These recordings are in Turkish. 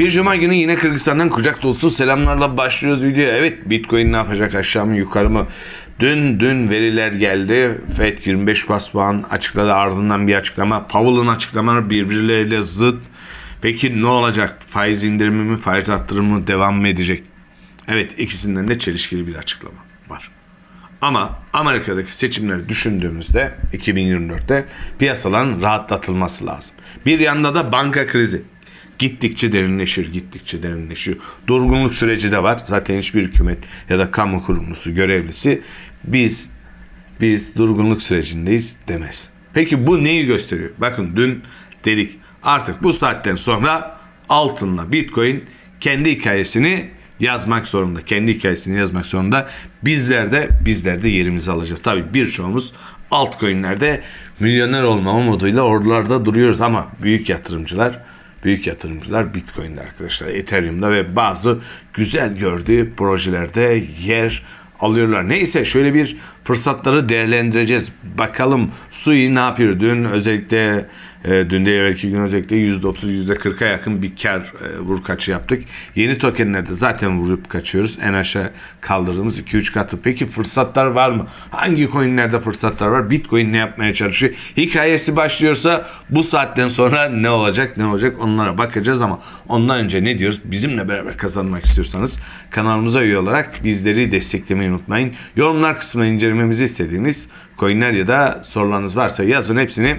Bir cuma günü yine Kırgızistan'dan kucak dolusu selamlarla başlıyoruz videoya. Evet Bitcoin ne yapacak aşağı mı yukarı mı? Dün dün veriler geldi. FED 25 bas puan açıkladı ardından bir açıklama. Powell'ın açıklamaları birbirleriyle zıt. Peki ne olacak? Faiz indirimi mi faiz arttırımı mı devam mı edecek? Evet ikisinden de çelişkili bir açıklama var. Ama Amerika'daki seçimleri düşündüğümüzde 2024'te piyasaların rahatlatılması lazım. Bir yanda da banka krizi gittikçe derinleşir, gittikçe derinleşiyor. Durgunluk süreci de var. Zaten hiçbir hükümet ya da kamu kurumlusu, görevlisi biz biz durgunluk sürecindeyiz demez. Peki bu neyi gösteriyor? Bakın dün dedik artık bu saatten sonra altınla Bitcoin kendi hikayesini yazmak zorunda. Kendi hikayesini yazmak zorunda. Bizler de bizler de yerimizi alacağız. Tabii birçoğumuz altcoin'lerde milyoner olma umuduyla oralarda duruyoruz ama büyük yatırımcılar büyük yatırımcılar Bitcoin'de arkadaşlar. Ethereum'da ve bazı güzel gördüğü projelerde yer alıyorlar. Neyse şöyle bir fırsatları değerlendireceğiz. Bakalım Sui ne yapıyor? Dün özellikle e, dün de evvelki gün özellikle %30 %40'a yakın bir kar e, vur kaçı yaptık. Yeni tokenlerde zaten vurup kaçıyoruz. En aşağı kaldırdığımız 2-3 katı. Peki fırsatlar var mı? Hangi coinlerde fırsatlar var? Bitcoin ne yapmaya çalışıyor? Hikayesi başlıyorsa bu saatten sonra ne olacak ne olacak onlara bakacağız ama ondan önce ne diyoruz? Bizimle beraber kazanmak istiyorsanız kanalımıza üye olarak bizleri desteklemeyi unutmayın. Yorumlar kısmına incelememizi istediğiniz coinler ya da sorularınız varsa yazın hepsini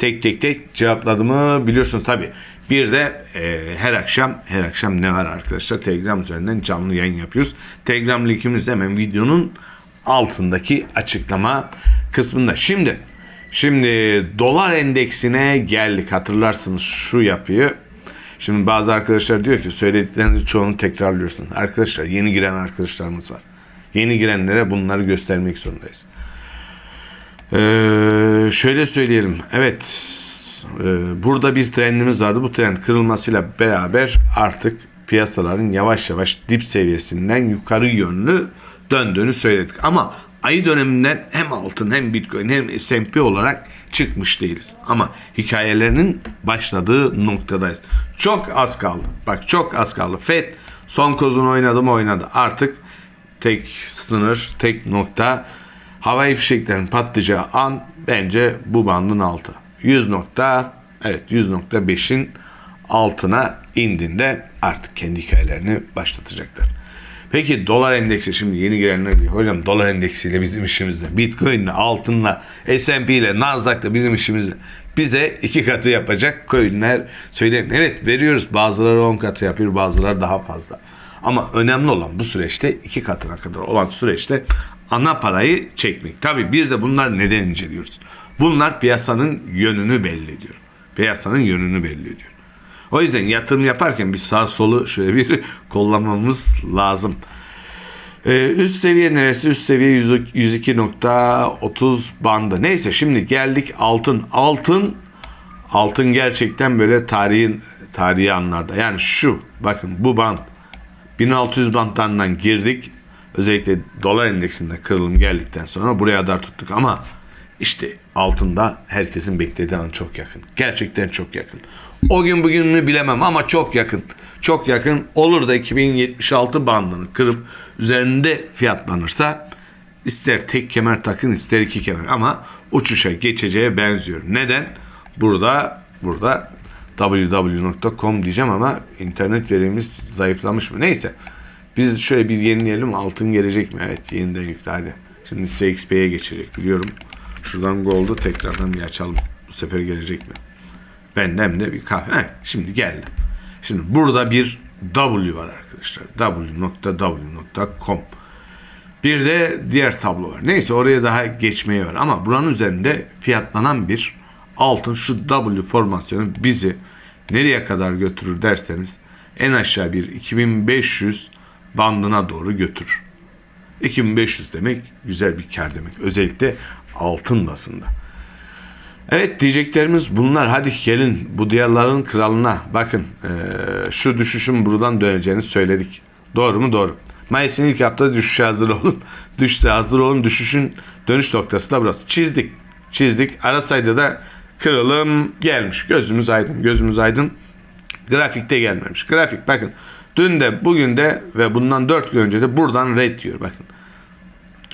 tek tek tek cevapladığımı biliyorsunuz tabi. Bir de e, her akşam her akşam ne var arkadaşlar Telegram üzerinden canlı yayın yapıyoruz. Telegram linkimiz de hemen videonun altındaki açıklama kısmında. Şimdi şimdi dolar endeksine geldik hatırlarsınız şu yapıyor. Şimdi bazı arkadaşlar diyor ki söylediklerinizin çoğunu tekrarlıyorsun. Arkadaşlar yeni giren arkadaşlarımız var. Yeni girenlere bunları göstermek zorundayız. Ee, şöyle söyleyelim. Evet. e, burada bir trendimiz vardı. Bu trend kırılmasıyla beraber artık piyasaların yavaş yavaş dip seviyesinden yukarı yönlü döndüğünü söyledik. Ama ayı döneminden hem altın hem bitcoin hem S&P olarak çıkmış değiliz. Ama hikayelerinin başladığı noktadayız. Çok az kaldı. Bak çok az kaldı. FED son kozunu oynadı mı oynadı. Artık tek sınır, tek nokta havai fişeklerin patlayacağı an bence bu bandın altı. 100 nokta evet 100.5'in altına indiğinde artık kendi hikayelerini başlatacaklar. Peki dolar endeksi şimdi yeni girenler diyor. Hocam dolar endeksiyle bizim işimizde. Bitcoin'le, altınla, S&P ile, Nasdaq'la bizim işimizde. Bize iki katı yapacak coinler söyleyin. Evet veriyoruz. Bazıları 10 katı yapıyor, bazıları daha fazla. Ama önemli olan bu süreçte iki katına kadar olan süreçte ana parayı çekmek. Tabi bir de bunlar neden inceliyoruz? Bunlar piyasanın yönünü belli ediyor. Piyasanın yönünü belli ediyor. O yüzden yatırım yaparken bir sağ solu şöyle bir kollamamız lazım. Ee, üst seviye neresi? Üst seviye 102.30 bandı. Neyse şimdi geldik altın. Altın altın gerçekten böyle tarihin tarihi anlarda. Yani şu bakın bu band 1600 bantlarından girdik. Özellikle dolar endeksinde kırılım geldikten sonra buraya kadar tuttuk ama işte altında herkesin beklediği an çok yakın. Gerçekten çok yakın. O gün bugün mü bilemem ama çok yakın. Çok yakın. Olur da 2076 bandını kırıp üzerinde fiyatlanırsa ister tek kemer takın ister iki kemer ama uçuşa geçeceğe benziyor. Neden? Burada burada www.com diyeceğim ama internet verimiz zayıflamış mı? Neyse. Biz şöyle bir yenileyelim. Altın gelecek mi? Evet yeniden yükle hadi. Şimdi FXP'ye geçecek biliyorum. Şuradan Gold'u tekrardan bir açalım. Bu sefer gelecek mi? Benden de bir kahve. Heh, şimdi geldi. Şimdi burada bir W var arkadaşlar. w.w.com Bir de diğer tablo var. Neyse oraya daha geçmeye var. Ama buranın üzerinde fiyatlanan bir altın şu W formasyonu bizi nereye kadar götürür derseniz en aşağı bir 2500 bandına doğru götürür. 2500 demek güzel bir kar demek. Özellikle altın basında. Evet diyeceklerimiz bunlar. Hadi gelin bu diyarların kralına bakın ee, şu düşüşün buradan döneceğini söyledik. Doğru mu? Doğru. Mayıs'ın ilk hafta düşüşe hazır olun. Düşüşe hazır olun. Düşüşün dönüş noktası da burası. Çizdik. Çizdik. Ara sayıda da kırılım gelmiş. Gözümüz aydın. Gözümüz aydın. Grafikte gelmemiş. Grafik bakın. Dün de bugün de ve bundan 4 gün önce de buradan red diyor bakın.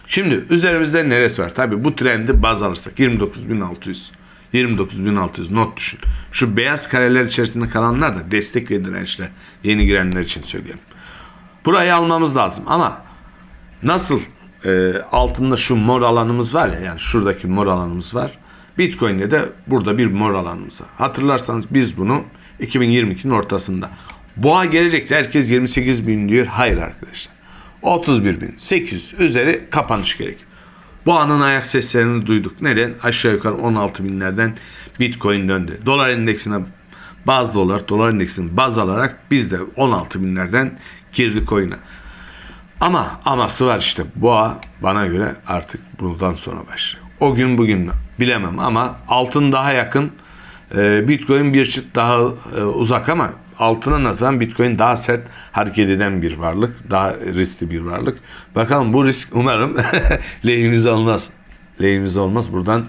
Şimdi üzerimizde neresi var? Tabii bu trendi baz alırsak 29.600. 29.600 not düşün. Şu beyaz kareler içerisinde kalanlar da destek ve dirençler. Yeni girenler için söylüyorum. Burayı almamız lazım ama nasıl e, altında şu mor alanımız var ya yani şuradaki mor alanımız var. Bitcoin'de de burada bir mor alanımız var. Hatırlarsanız biz bunu 2022'nin ortasında. Boğa gelecekti herkes 28 bin diyor. Hayır arkadaşlar. 31 bin 800 üzeri kapanış gerek. Boğanın ayak seslerini duyduk. Neden? Aşağı yukarı 16 binlerden Bitcoin döndü. Dolar endeksine baz dolar, dolar endeksini baz alarak biz de 16 binlerden girdik oyuna. Ama aması var işte. Boğa bana göre artık buradan sonra başlıyor. O gün bugün? Bilemem ama altın daha yakın. Ee, Bitcoin bir çıt daha e, uzak ama altına nazaran Bitcoin daha sert hareket eden bir varlık. Daha riskli bir varlık. Bakalım bu risk umarım lehimize olmaz. Lehimize olmaz. Buradan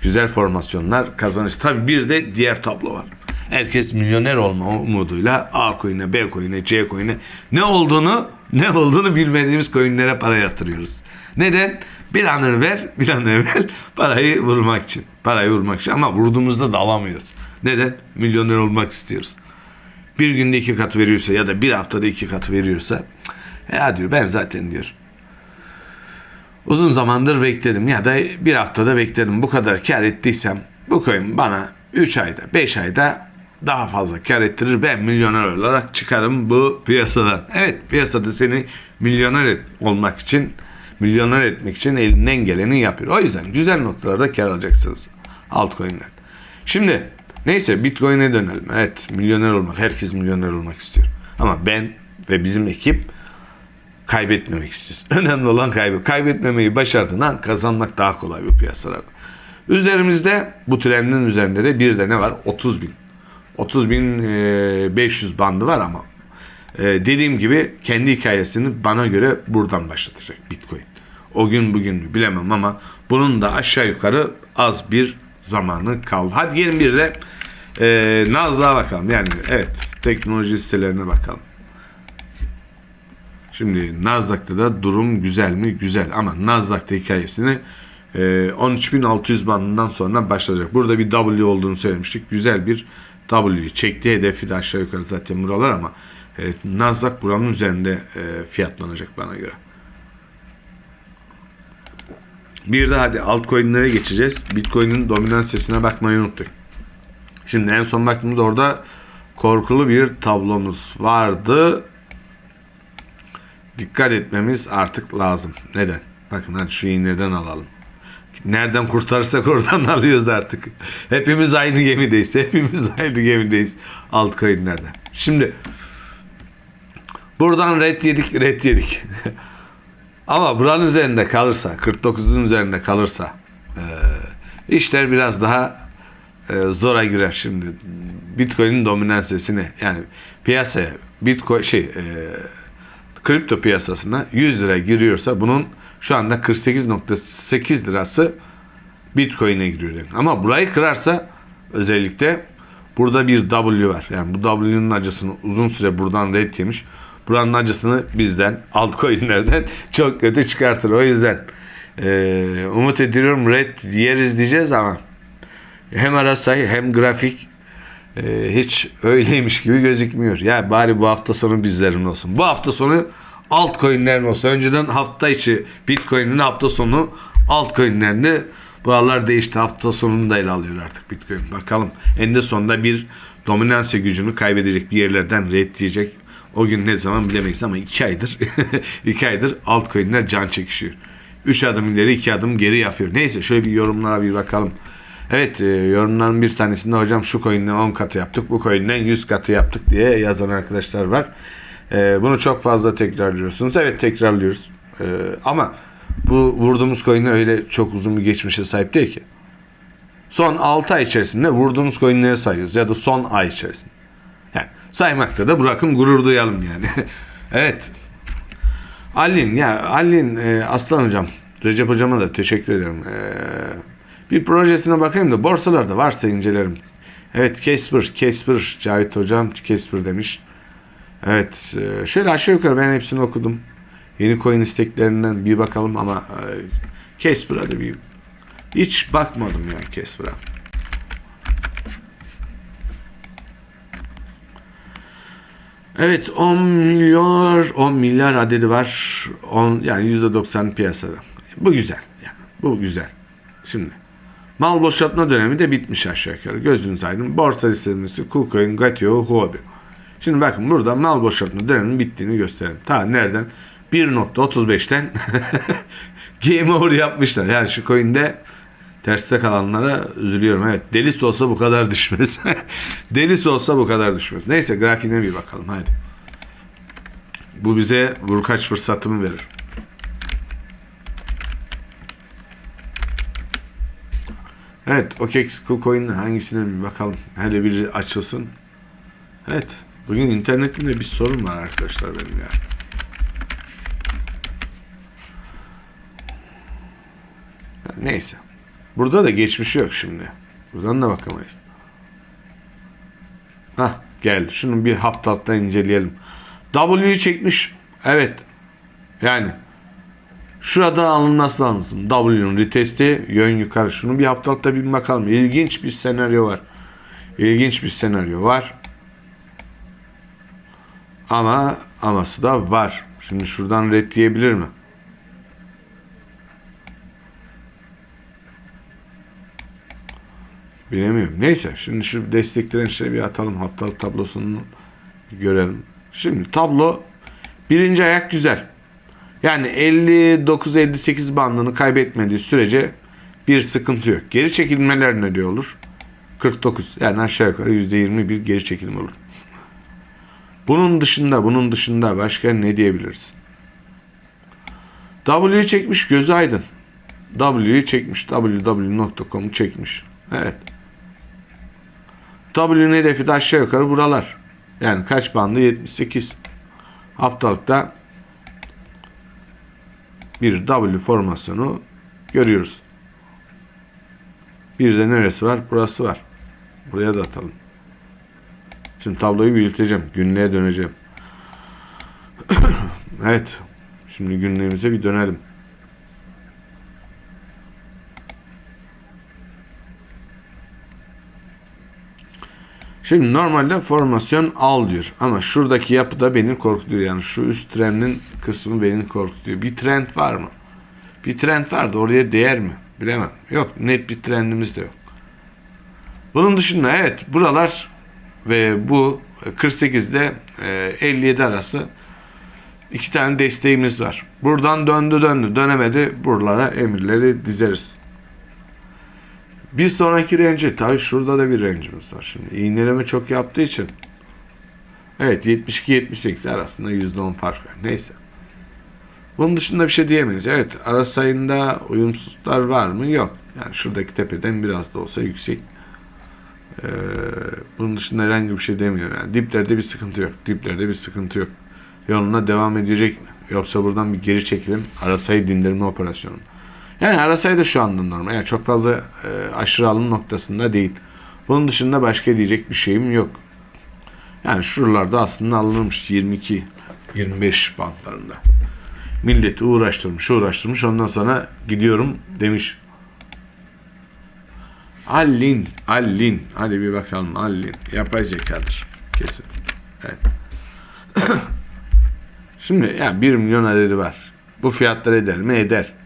güzel formasyonlar kazanır. Tabii bir de diğer tablo var. Herkes milyoner olma umuduyla A coin'e, B coin'e, C coin'e ne olduğunu ne olduğunu bilmediğimiz coin'lere para yatırıyoruz. Neden? Bir an evvel, bir an evvel parayı vurmak için. Parayı vurmak için ama vurduğumuzda da alamıyoruz. Neden? Milyoner olmak istiyoruz. Bir günde iki katı veriyorsa ya da bir haftada iki katı veriyorsa ya diyor ben zaten diyor uzun zamandır bekledim ya da bir haftada bekledim bu kadar kar ettiysem bu coin bana 3 ayda 5 ayda daha fazla kar ettirir ben milyoner olarak çıkarım bu piyasadan. Evet piyasada seni milyoner et, olmak için milyoner etmek için elinden geleni yapıyor. O yüzden güzel noktalarda kar alacaksınız altcoin'ler. Şimdi neyse Bitcoin'e dönelim. Evet milyoner olmak herkes milyoner olmak istiyor. Ama ben ve bizim ekip kaybetmemek istiyoruz. Önemli olan kaybı. Kaybetmemeyi başardığın an kazanmak daha kolay bu piyasalarda. Üzerimizde bu trendin üzerinde de bir de ne var? 30 bin. 30 bin e, 500 bandı var ama e, dediğim gibi kendi hikayesini bana göre buradan başlatacak Bitcoin. O gün bugün mü bilemem ama bunun da aşağı yukarı az bir zamanı kaldı. Hadi gelin bir de e, Nasdaq'a bakalım. Yani evet teknoloji sitelerine bakalım. Şimdi Nasdaq'ta da durum güzel mi? Güzel ama Nasdaq'ta hikayesini e, 13.600 bandından sonra başlayacak. Burada bir W olduğunu söylemiştik. Güzel bir W. Çektiği hedefi de aşağı yukarı zaten buralar ama e, Nasdaq buranın üzerinde e, fiyatlanacak bana göre. Bir de hadi altcoin'lere geçeceğiz. Bitcoin'in dominans sesine bakmayı unuttuk. Şimdi en son baktığımızda orada korkulu bir tablomuz vardı. Dikkat etmemiz artık lazım. Neden? Bakın hadi şu iğneden alalım. Nereden kurtarırsak oradan alıyoruz artık. Hepimiz aynı gemideyiz. Hepimiz aynı gemideyiz altcoin'lerde. Şimdi buradan red yedik, red yedik. Ama buranın üzerinde kalırsa, 49'un üzerinde kalırsa e, işler biraz daha e, zora girer şimdi. Bitcoin'in dominans sesine yani piyasaya Bitcoin şey e, kripto piyasasına 100 lira giriyorsa bunun şu anda 48.8 lirası Bitcoin'e giriyor. Yani. Ama burayı kırarsa özellikle burada bir W var. Yani bu W'nun acısını uzun süre buradan red yemiş. Buranın acısını bizden, altcoin'lerden çok kötü çıkartır. O yüzden e, umut ediyorum red yeriz diyeceğiz ama hem arasay hem grafik e, hiç öyleymiş gibi gözükmüyor. Ya bari bu hafta sonu bizlerin olsun. Bu hafta sonu altcoin'lerin olsun. Önceden hafta içi Bitcoin'in hafta sonu altcoin'lerinde bu aralar değişti. Hafta sonunu da ele alıyor artık Bitcoin. Bakalım eninde sonunda bir dominansı gücünü kaybedecek bir yerlerden red diyecek. O gün ne zaman bilemeyiz ama iki aydır iki aydır altcoin'ler can çekişiyor. Üç adım ileri iki adım geri yapıyor. Neyse şöyle bir yorumlara bir bakalım. Evet e, yorumların bir tanesinde hocam şu coin'den 10 katı yaptık bu coin'den 100 katı yaptık diye yazan arkadaşlar var. E, bunu çok fazla tekrarlıyorsunuz. Evet tekrarlıyoruz. E, ama bu vurduğumuz coin'ler öyle çok uzun bir geçmişe sahip değil ki. Son 6 ay içerisinde vurduğumuz coin'leri sayıyoruz ya da son ay içerisinde. Saymakta da bırakın gurur duyalım yani. evet. Alin ya Alin e, Aslan hocam Recep hocama da teşekkür ederim. E, bir projesine bakayım da borsalarda varsa incelerim. Evet Casper, Casper, Cavit hocam Casper demiş. Evet e, şöyle aşağı yukarı ben hepsini okudum. Yeni coin isteklerinden bir bakalım ama e, Casper'a da bir hiç bakmadım yani Casper'a. Evet 10 milyar 10 milyar adedi var. 10 yani %90 piyasada. Bu güzel. Yani bu güzel. Şimdi mal boşaltma dönemi de bitmiş aşağı yukarı. Gözünüz aydın. Borsa listesi KuCoin, Gatio, Huobi. Şimdi bakın burada mal boşaltma döneminin bittiğini gösterelim. Ta nereden? 1.35'ten game over yapmışlar. Yani şu coin'de terste kalanlara üzülüyorum. Evet delisi olsa bu kadar düşmez. delisi olsa bu kadar düşmez. Neyse grafiğine bir bakalım hadi. Bu bize vurkaç fırsatımı verir. Evet OKEX KuCoin hangisine bir bakalım. Hele bir açılsın. Evet. Bugün internetimde bir sorun var arkadaşlar benim. Ya Neyse. Burada da geçmişi yok şimdi. Buradan da bakamayız. Hah gel. Şunu bir haftalıktan inceleyelim. W'yu çekmiş. Evet. Yani şurada alınması lazım. W'nun retesti yön yukarı. Şunu bir haftalıkta bir bakalım. İlginç bir senaryo var. İlginç bir senaryo var. Ama aması da var. Şimdi şuradan red diyebilir mi? Bilemiyorum. Neyse şimdi şu destek dirençleri bir atalım. Haftalık tablosunu görelim. Şimdi tablo birinci ayak güzel. Yani 59-58 bandını kaybetmediği sürece bir sıkıntı yok. Geri çekilmeler ne diyor olur? 49. Yani aşağı yukarı %20 bir geri çekilme olur. Bunun dışında, bunun dışında başka ne diyebiliriz? W'yu çekmiş gözü aydın. W'yu çekmiş. www.com'u çekmiş. Evet. W'nin hedefi de aşağı yukarı buralar. Yani kaç bandı? 78. Haftalıkta bir W formasyonu görüyoruz. Bir de neresi var? Burası var. Buraya da atalım. Şimdi tabloyu büyüteceğim. Günlüğe döneceğim. evet. Şimdi günlüğümüze bir dönelim. Şimdi normalde formasyon al diyor. Ama şuradaki yapı da beni korkutuyor. Yani şu üst trendin kısmı beni korkutuyor. Bir trend var mı? Bir trend var da oraya değer mi? Bilemem. Yok net bir trendimiz de yok. Bunun dışında evet buralar ve bu 48'de 57 arası iki tane desteğimiz var. Buradan döndü döndü dönemedi buralara emirleri dizeriz. Bir sonraki range tabi şurada da bir range'imiz var şimdi. İğneleme çok yaptığı için evet 72-78 arasında %10 fark var. Neyse. Bunun dışında bir şey diyemeyiz. Evet ara sayında uyumsuzluklar var mı? Yok. Yani şuradaki tepeden biraz da olsa yüksek. Ee, bunun dışında herhangi bir şey demiyorum. Yani diplerde bir sıkıntı yok. Diplerde bir sıkıntı yok. Yoluna devam edecek mi? Yoksa buradan bir geri çekilim. Arasayı dindirme operasyonu. Yani arasayı da şu anda normal. Yani çok fazla e, aşırı alım noktasında değil. Bunun dışında başka diyecek bir şeyim yok. Yani şuralarda aslında alınmış 22 25 bantlarında. Milleti uğraştırmış, uğraştırmış. Ondan sonra gidiyorum demiş. Allin, Allin. Hadi bir bakalım Allin. Yapay zekadır. Kesin. Evet. Şimdi ya yani 1 milyon adedi var. Bu fiyatlar eder mi? Eder.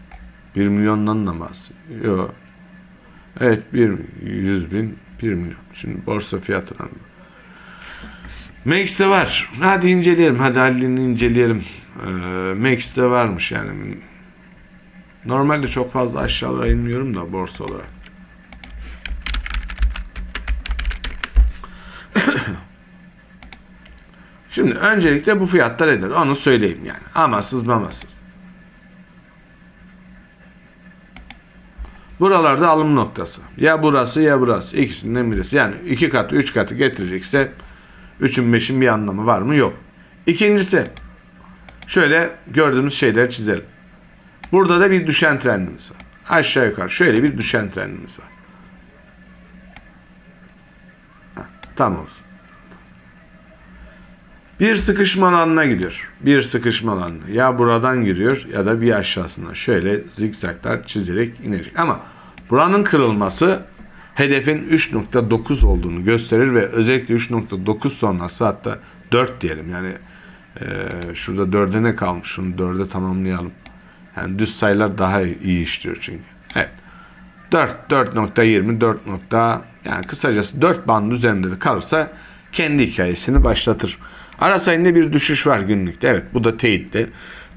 1 milyondan da bahsediyor. Evet 1 100 bin 1 milyon. Şimdi borsa fiyatına. Max'te var. Hadi inceleyelim. Hadi Halil'ini inceleyelim. Ee, Max'te varmış yani. Normalde çok fazla aşağılara inmiyorum da borsa olarak. Şimdi öncelikle bu fiyatlar eder. Onu söyleyeyim yani. Amasız mamasız. Buralarda alım noktası. Ya burası ya burası. İkisinden birisi. Yani iki katı, üç katı getirecekse üçün beşin bir anlamı var mı? Yok. İkincisi şöyle gördüğümüz şeyleri çizelim. Burada da bir düşen trendimiz var. Aşağı yukarı şöyle bir düşen trendimiz var. tam olsun. Bir sıkışma alanına gidiyor. Bir sıkışma alanına. Ya buradan giriyor ya da bir aşağısına. Şöyle zikzaklar çizerek inecek. Ama buranın kırılması hedefin 3.9 olduğunu gösterir ve özellikle 3.9 sonrası hatta 4 diyelim. Yani e, şurada 4'e ne kalmış? Şunu 4'e tamamlayalım. Yani düz sayılar daha iyi işliyor çünkü. Evet. 4, 4.20, 4. nokta- yani kısacası 4 band üzerinde de kalırsa kendi hikayesini başlatır. Ara sayında bir düşüş var günlükte. Evet bu da teyitli.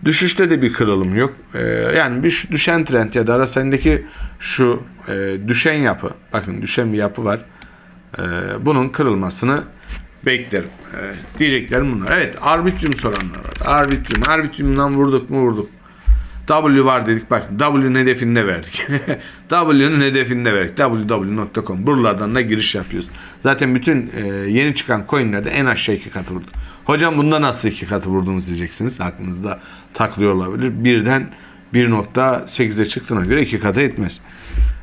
Düşüşte de bir kırılım yok. Ee, yani bir düşen trend ya da ara sayındaki şu e, düşen yapı. Bakın düşen bir yapı var. Ee, bunun kırılmasını beklerim. Ee, diyeceklerim bunlar. Evet arbitrium soranlar var. Arbitrium. Arbitrium'dan vurduk mu vurduk. W var dedik bak W'nin hedefinde verdik. W'nin hedefinde verdik. www.com buralardan da giriş yapıyoruz. Zaten bütün e, yeni çıkan coinlerde en aşağı iki katı vurduk. Hocam bunda nasıl iki katı vurdunuz diyeceksiniz. Aklınızda taklıyor olabilir. Birden 1.8'e çıktığına göre iki katı etmez.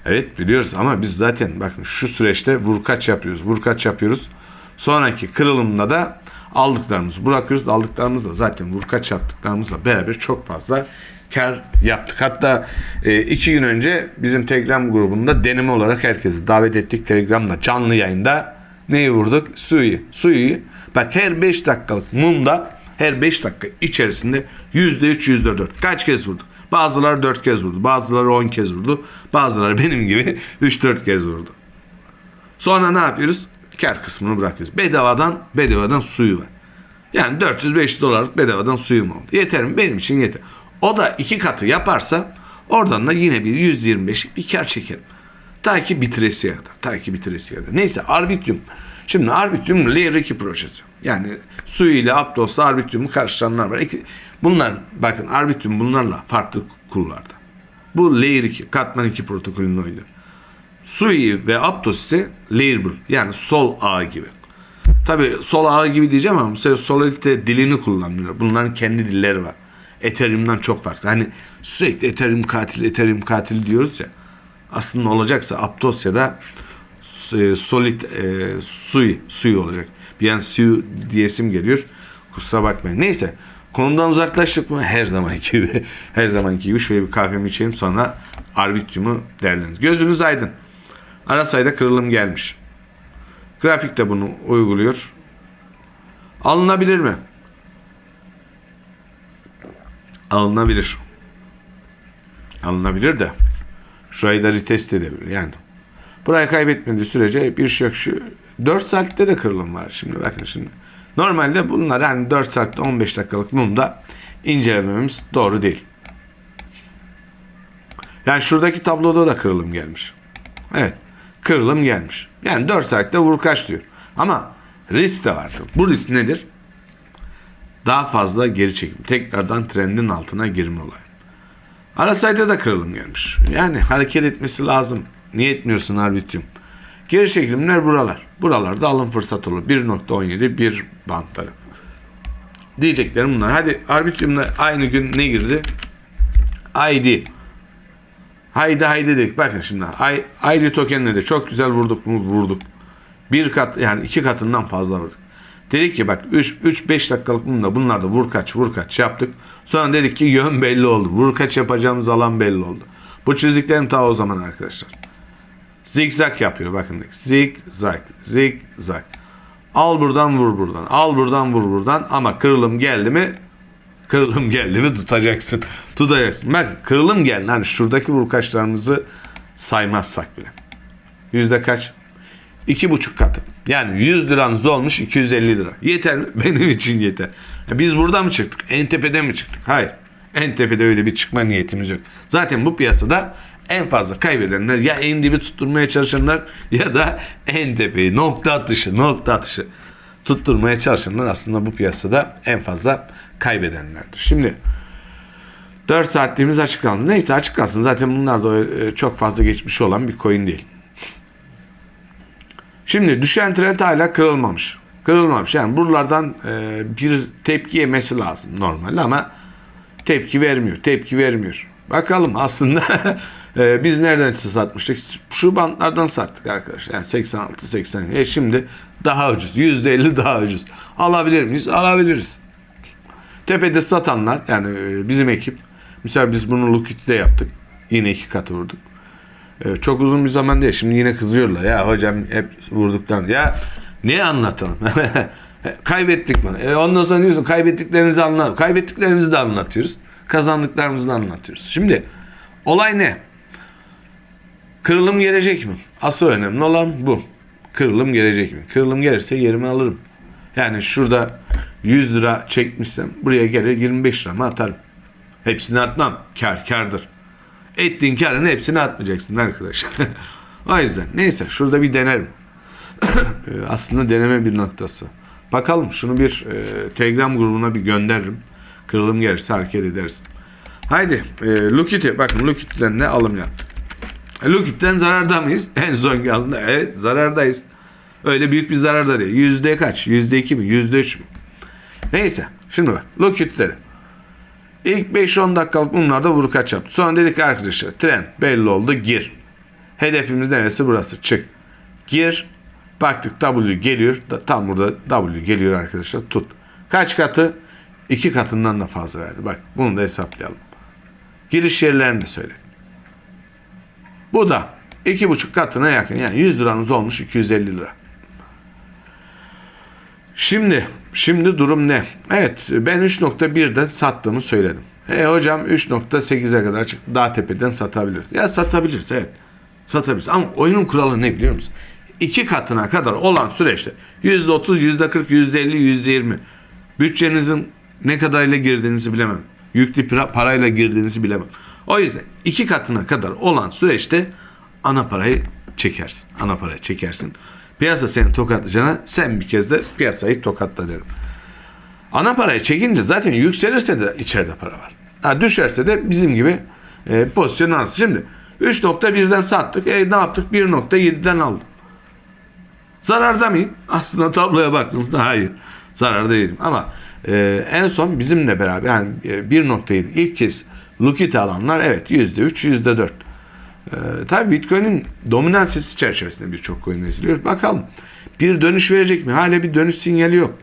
Evet biliyoruz ama biz zaten bakın şu süreçte vurkaç yapıyoruz. Vurkaç yapıyoruz. Sonraki kırılımda da aldıklarımızı bırakıyoruz. Aldıklarımızla zaten vurkaç yaptıklarımızla beraber çok fazla kar yaptık. Hatta e, iki gün önce bizim Telegram grubunda deneme olarak herkesi davet ettik. Telegram'da canlı yayında neyi vurduk? Suyu. Suyu. Bak her 5 dakikalık mumda her 5 dakika içerisinde %3 %4 kaç kez vurduk? Bazıları 4 kez vurdu. Bazıları 10 kez vurdu. Bazıları benim gibi 3-4 kez vurdu. Sonra ne yapıyoruz? Kar kısmını bırakıyoruz. Bedavadan bedavadan suyu var. Yani 400-500 dolarlık bedavadan suyum oldu. Yeter mi? Benim için yeter. O da iki katı yaparsa oradan da yine bir 125 bir kar çekerim. Ta ki bitiresiye kadar. Ta ki bitiresiye kadar. Neyse Arbitrium. Şimdi Arbitrium Layer 2 projesi. Yani suyu ile Aptos'la Arbitrium'u karıştıranlar var. Bunlar bakın Arbitrium bunlarla farklı kullarda. Bu Layer 2, Katman 2 protokolünü oynuyor. Sui ve Aptos ise Layer 1 yani sol ağ gibi. Tabi sol ağ gibi diyeceğim ama mesela Solidity dilini kullanmıyor. Bunların kendi dilleri var. Ethereum'dan çok farklı. Hani sürekli Ethereum katil, Ethereum katil diyoruz ya. Aslında olacaksa Aptos ya da e, Solid e, Sui, Sui olacak. Bir an Sui diyesim geliyor. Kusura bakmayın. Neyse. Konudan uzaklaştık mı? Her zamanki gibi. Her zamanki gibi şöyle bir kahvemi içeyim sonra arbitriumu değerlendir. Gözünüz aydın. Ara sayıda kırılım gelmiş. Grafik de bunu uyguluyor. Alınabilir mi? Alınabilir. Alınabilir de. Şurayı da retest edebilir yani. Burayı kaybetmediği sürece bir şey yok. Şu 4 saatte de kırılım var şimdi bakın şimdi. Normalde bunlar hani 4 saatte 15 dakikalık mumda incelememiz doğru değil. Yani şuradaki tabloda da kırılım gelmiş. Evet. Kırılım gelmiş. Yani 4 saatte vur kaç diyor. Ama risk de vardır. Bu risk nedir? Daha fazla geri çekim. Tekrardan trendin altına girme olayı. Ara sayıda da kırılım gelmiş. Yani hareket etmesi lazım. Niye etmiyorsun arbitrium? Geri çekilimler buralar. Buralarda alım fırsat olur. 1.17 bir bantları. Diyeceklerim bunlar. Hadi arbitriumla aynı gün ne girdi? ID. Haydi haydi dedik. Bakın şimdi. Ay- ID tokenle de çok güzel vurduk mu? Vurduk. Bir kat yani iki katından fazla vurduk. Dedik ki bak 3-5 dakikalık bunda bunlar da vur kaç vur kaç yaptık. Sonra dedik ki yön belli oldu. Vur kaç yapacağımız alan belli oldu. Bu çizdiklerim ta o zaman arkadaşlar. Zigzag yapıyor bakın. Zigzag, zigzag. Al buradan vur buradan. Al buradan vur buradan ama kırılım geldi mi Kırılım geldi mi tutacaksın. Tutacaksın. Bak kırılım geldi. Hani şuradaki vurkaçlarımızı saymazsak bile. Yüzde kaç? İki buçuk katı. Yani 100 liranız olmuş 250 lira. Yeter mi? Benim için yeter. Biz burada mı çıktık? En tepeden mi çıktık? Hayır. En tepede öyle bir çıkma niyetimiz yok. Zaten bu piyasada en fazla kaybedenler ya en dibi tutturmaya çalışanlar ya da en tepeyi nokta atışı nokta atışı tutturmaya çalışanlar aslında bu piyasada en fazla kaybedenlerdir. Şimdi 4 saatliğimiz açık kaldı. Neyse açık kalsın. Zaten bunlar da e, çok fazla geçmiş olan bir coin değil. Şimdi düşen trend hala kırılmamış. Kırılmamış. Yani buralardan e, bir tepki yemesi lazım normalde ama tepki vermiyor. Tepki vermiyor. Bakalım aslında Ee, biz nereden satmıştık? Şu bantlardan sattık arkadaşlar. Yani 86 80. E şimdi daha ucuz. %50 daha ucuz. Alabilir miyiz? Alabiliriz. Tepede satanlar yani e, bizim ekip mesela biz bunu Lukity'de yaptık. Yine iki katı vurduk. E, çok uzun bir zaman değil. Şimdi yine kızıyorlar. Ya hocam hep vurduktan. Ya niye anlatalım? Kaybettik mi? E, ondan sonra diyorsun kaybettiklerinizi anlat. Kaybettiklerimizi de anlatıyoruz. Kazandıklarımızı da anlatıyoruz. Şimdi olay ne? Kırılım gelecek mi? Asıl önemli olan bu. Kırılım gelecek mi? Kırılım gelirse yerimi alırım. Yani şurada 100 lira çekmişsem buraya gelir 25 lira mı atarım. Hepsini atmam. Kar kardır. Ettiğin karın hepsini atmayacaksın arkadaşlar. o yüzden neyse şurada bir denerim. Ee, Aslında deneme bir noktası. Bakalım şunu bir e, Telegram grubuna bir gönderirim. Kırılım gelirse hareket ederiz. Haydi e, Lukit'i bakın Lukit'ten ne alım yaptık. E, Lukit'ten zararda mıyız? En son geldiğinde evet zarardayız. Öyle büyük bir zarar da değil. Yüzde kaç? Yüzde iki mi? Yüzde üç mü? Neyse. Şimdi bak. Lukit'leri. İlk 5-10 dakikalık bunlarda vuru kaç yaptı. Sonra dedik ki arkadaşlar trend belli oldu gir. Hedefimiz neresi burası çık. Gir. Baktık W geliyor. Tam burada W geliyor arkadaşlar tut. Kaç katı? İki katından da fazla verdi. Bak bunu da hesaplayalım. Giriş yerlerini de söyle. Bu da iki buçuk katına yakın. Yani 100 liranız olmuş 250 lira. Şimdi, şimdi durum ne? Evet, ben 3.1'de sattığımı söyledim. E hocam 3.8'e kadar çıktı. Daha tepeden satabiliriz. Ya satabiliriz, evet. Satabiliriz. Ama oyunun kuralı ne biliyor musun? İki katına kadar olan süreçte %30, %40, %50, %20 bütçenizin ne kadarıyla girdiğinizi bilemem. Yüklü para- parayla girdiğinizi bilemem. O yüzden iki katına kadar olan süreçte ana parayı çekersin. Ana parayı çekersin. Piyasa seni tokatlayacağına sen bir kez de piyasayı tokatla derim. Ana parayı çekince zaten yükselirse de içeride para var. Ha, düşerse de bizim gibi e, pozisyon alırsın. Şimdi 3.1'den sattık. E, ne yaptık? 1.7'den aldım. Zararda mıyım? Aslında tabloya baktığınızda hayır. Zararda değilim. Ama e, en son bizimle beraber yani e, 1.7 ilk kez Lukit alanlar evet %3, %4. Ee, tabii Bitcoin'in dominansiyesi çerçevesinde birçok coin eziliyor. Bakalım bir dönüş verecek mi? Hala bir dönüş sinyali yok.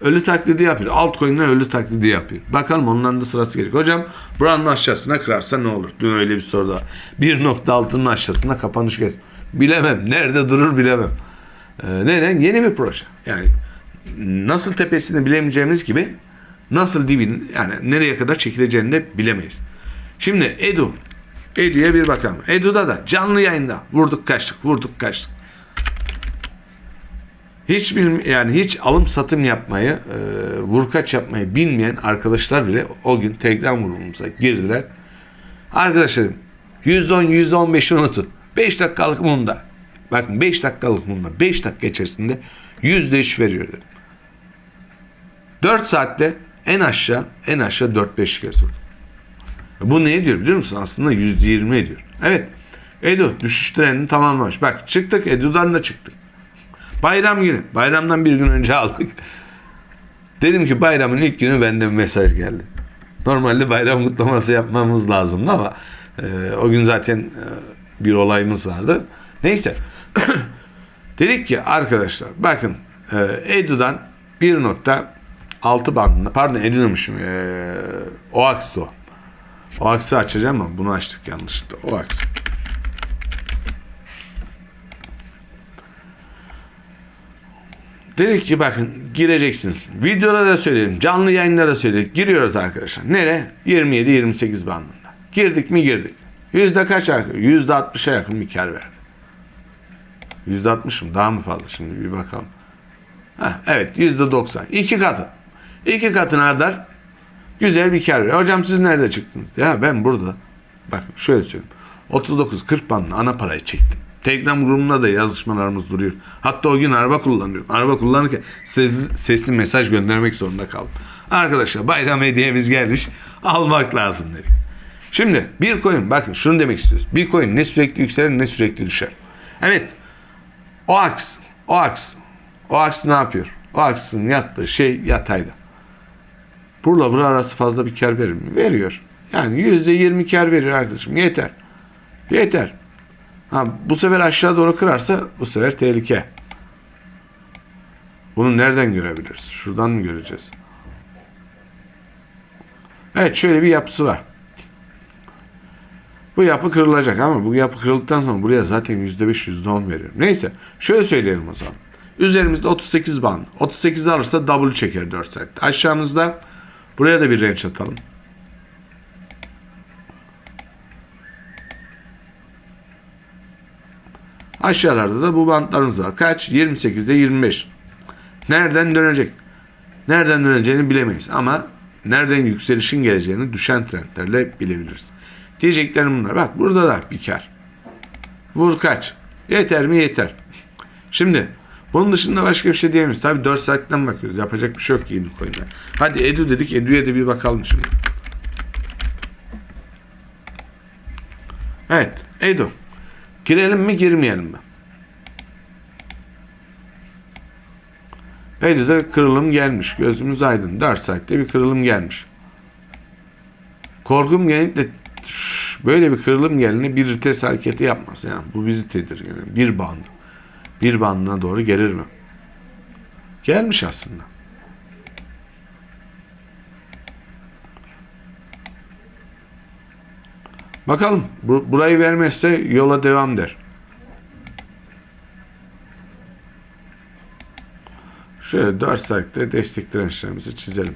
Ölü taklidi yapıyor. Altcoin'ler ölü taklidi yapıyor. Bakalım onların da sırası gelecek. Hocam buranın aşağısına kırarsa ne olur? Dün öyle bir soru daha. 1.6'nın aşağısına kapanış gez. Bilemem. Nerede durur bilemem. Ee, neden? Yeni bir proje. Yani nasıl tepesini bilemeyeceğimiz gibi nasıl dibin yani nereye kadar çekileceğini de bilemeyiz. Şimdi Edu Edu'ya bir bakalım. Edu'da da canlı yayında vurduk kaçtık, vurduk kaçtık. Hiç bilm yani hiç alım satım yapmayı, e, vurkaç yapmayı bilmeyen arkadaşlar bile o gün Telegram grubumuza girdiler. Arkadaşlarım %10 %15'i unutun. 5 dakikalık mumda. Bakın 5 dakikalık mumda 5 dakika içerisinde %3 veriyor dedim. 4 saatte en aşağı en aşağı 4-5 kez vurdum. Bu ne ediyor biliyor musun? Aslında %20 ediyor. Evet. Edu düşüş trendini tamamlamış. Bak çıktık Edu'dan da çıktık. Bayram günü. Bayramdan bir gün önce aldık. Dedim ki bayramın ilk günü bende bir mesaj geldi. Normalde bayram kutlaması yapmamız lazımdı ama e, o gün zaten e, bir olayımız vardı. Neyse. Dedik ki arkadaşlar bakın e, Edu'dan 1.6 bandında pardon Edu demişim e, Oax'to. O aksi açacağım ama bunu açtık yanlışlıkla. O aksi. Dedik ki bakın gireceksiniz. Videoda da söyledim. Canlı yayında da söyledik. Giriyoruz arkadaşlar. Nere? 27-28 bandında. Girdik mi girdik. Yüzde kaç arkadaşlar? Yüzde 60'a yakın bir kar verdi. Yüzde 60 mı? Daha mı fazla? Şimdi bir bakalım. Heh, evet yüzde 90. İki katı. İki katına kadar Güzel bir kar veriyor. Hocam siz nerede çıktınız? Ya ben burada. Bakın şöyle söyleyeyim. 39-40 bandlı ana parayı çektim. Telegram grubunda da yazışmalarımız duruyor. Hatta o gün araba kullanıyorum. Araba kullanırken ses, sesli mesaj göndermek zorunda kaldım. Arkadaşlar bayram hediyemiz gelmiş. Almak lazım dedik. Şimdi bir coin bakın şunu demek istiyoruz. Bir coin ne sürekli yükselir ne sürekli düşer. Evet. O aks. O aks. O aks ne yapıyor? O aksın yaptığı şey yatayda. Burla bura arası fazla bir kar verir mi? Veriyor. Yani yüzde yirmi kar veriyor arkadaşım. Yeter. Yeter. Ha, bu sefer aşağı doğru kırarsa bu sefer tehlike. Bunu nereden görebiliriz? Şuradan mı göreceğiz? Evet şöyle bir yapısı var. Bu yapı kırılacak ama bu yapı kırıldıktan sonra buraya zaten %5 %10 veriyorum. Neyse şöyle söyleyelim o zaman. Üzerimizde 38 band. 38 alırsa W çeker 4 saatte. Aşağımızda buraya da bir range atalım. Aşağılarda da bu bantlarımız var. Kaç? 28'de 25. Nereden dönecek? Nereden döneceğini bilemeyiz ama nereden yükselişin geleceğini düşen trendlerle bilebiliriz. Diyeceklerim bunlar. Bak burada da bir kar. Vur kaç. Yeter mi? Yeter. Şimdi bunun dışında başka bir şey diyemeyiz. Tabii 4 saatten bakıyoruz. Yapacak bir şey yok yeni coin'de. Hadi Edu dedik. Edu'ya da bir bakalım şimdi. Evet. Edu. Girelim mi girmeyelim mi? Edu'da kırılım gelmiş. Gözümüz aydın. 4 saatte bir kırılım gelmiş. Korkum genellikle böyle bir kırılım geldiğinde bir vites hareketi yapmaz. Yani bu bizi tedirgin. Bir band. Bir bandına doğru gelir mi? Gelmiş aslında. Bakalım. Bu, burayı vermezse yola devam der. Şöyle 4 saatte destek dirençlerimizi çizelim.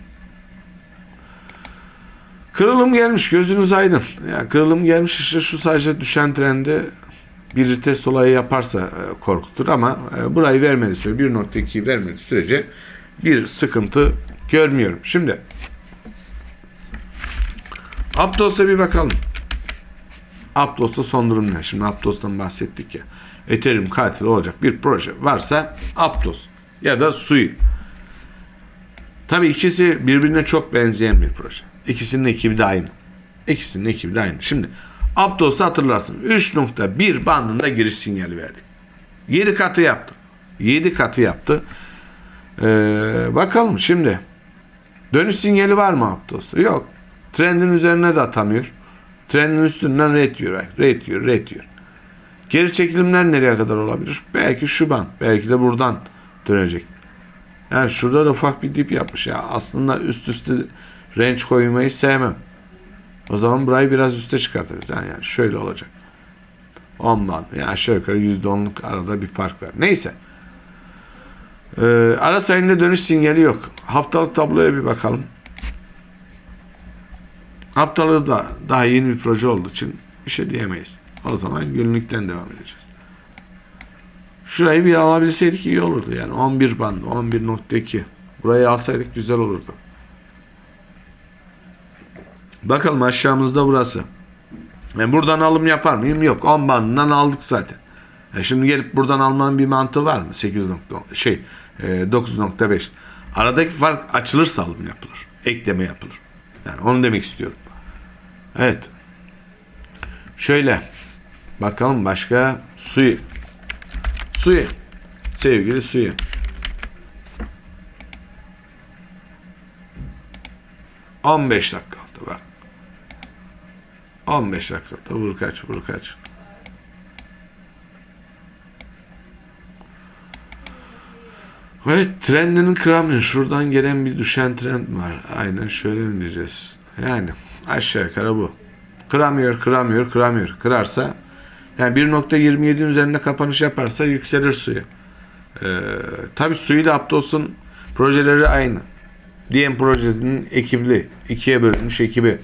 Kırılım gelmiş gözünüz aydın. Ya kırılım gelmiş işte şu sadece düşen trende bir vites olayı yaparsa e, korkutur ama e, burayı vermedi sürece 1.2'yi vermedi sürece bir sıkıntı görmüyorum. Şimdi Aptos'a bir bakalım. Aptos'ta son durum ne? Şimdi Aptos'tan bahsettik ya. Ethereum katil olacak bir proje varsa Aptos ya da Sui. Tabii ikisi birbirine çok benzeyen bir proje. İkisinin ekibi de aynı. İkisinin ekibi de aynı. Şimdi Aptos'u hatırlarsın. 3.1 bandında giriş sinyali verdik. 7 katı yaptı. 7 katı yaptı. Ee, bakalım şimdi. Dönüş sinyali var mı Aptos'ta? Yok. Trendin üzerine de atamıyor. Trendin üstünden red yiyor. Red yiyor, red yiyor. Geri çekilimler nereye kadar olabilir? Belki şu band. Belki de buradan dönecek. Yani şurada da ufak bir dip yapmış ya. Aslında üst üste range koymayı sevmem. O zaman burayı biraz üste çıkartırız. Yani, yani şöyle olacak. 10 band. Yani aşağı yukarı %10'luk arada bir fark var. Neyse. Ee, ara sayında dönüş sinyali yok. Haftalık tabloya bir bakalım. Haftalığı da daha yeni bir proje olduğu için bir şey diyemeyiz. O zaman günlükten devam edeceğiz. Şurayı bir alabilseydik iyi olurdu yani. 11 band, 11.2. Burayı alsaydık güzel olurdu. Bakalım aşağımızda burası. Ben buradan alım yapar mıyım? Yok. 10 bandından aldık zaten. E şimdi gelip buradan almanın bir mantığı var mı? 8 nokta, şey e, 9.5. Aradaki fark açılırsa alım yapılır. Ekleme yapılır. Yani onu demek istiyorum. Evet. Şöyle. Bakalım başka suyu. Suyu. Sevgili suyu. On beş dakika oldu bak. 15 dakikada vur kaç vur kaç. Evet trendini kıramıyor. Şuradan gelen bir düşen trend var. Aynen şöyle mi diyeceğiz? Yani aşağı yukarı bu. Kıramıyor, kıramıyor, kıramıyor. Kırarsa yani 1.27 üzerinde kapanış yaparsa yükselir suyu. Ee, tabii suyu da Aptos'un projeleri aynı. DM projesinin ekibli. ikiye bölünmüş ekibi.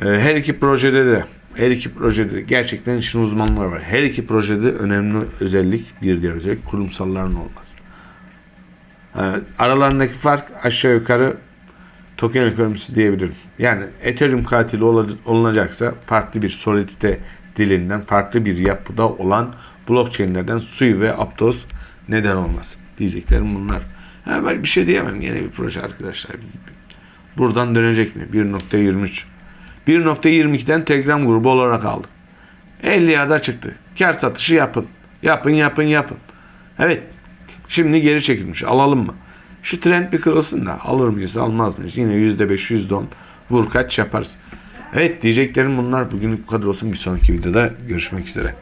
Ee, her iki projede de her iki projede de gerçekten işin uzmanları var. Her iki projede önemli özellik bir diğer özellik kurumsalların olması. Ee, aralarındaki fark aşağı yukarı token ekonomisi diyebilirim. Yani Ethereum katili olunacaksa farklı bir solidite dilinden farklı bir yapıda olan blockchain'lerden Sui ve Aptos neden olmasın diyeceklerim bunlar. Ha, ben bir şey diyemem. Yine bir proje arkadaşlar. Buradan dönecek mi? 1.23 1.22'den Telegram grubu olarak aldım. 50 da çıktı. Kar satışı yapın. Yapın yapın yapın. Evet. Şimdi geri çekilmiş. Alalım mı? Şu trend bir kırılsın da alır mıyız almaz mıyız? Yine %5 %10 vur kaç yaparız. Evet diyeceklerim bunlar. Bugünlük bu kadar olsun. Bir sonraki videoda görüşmek üzere.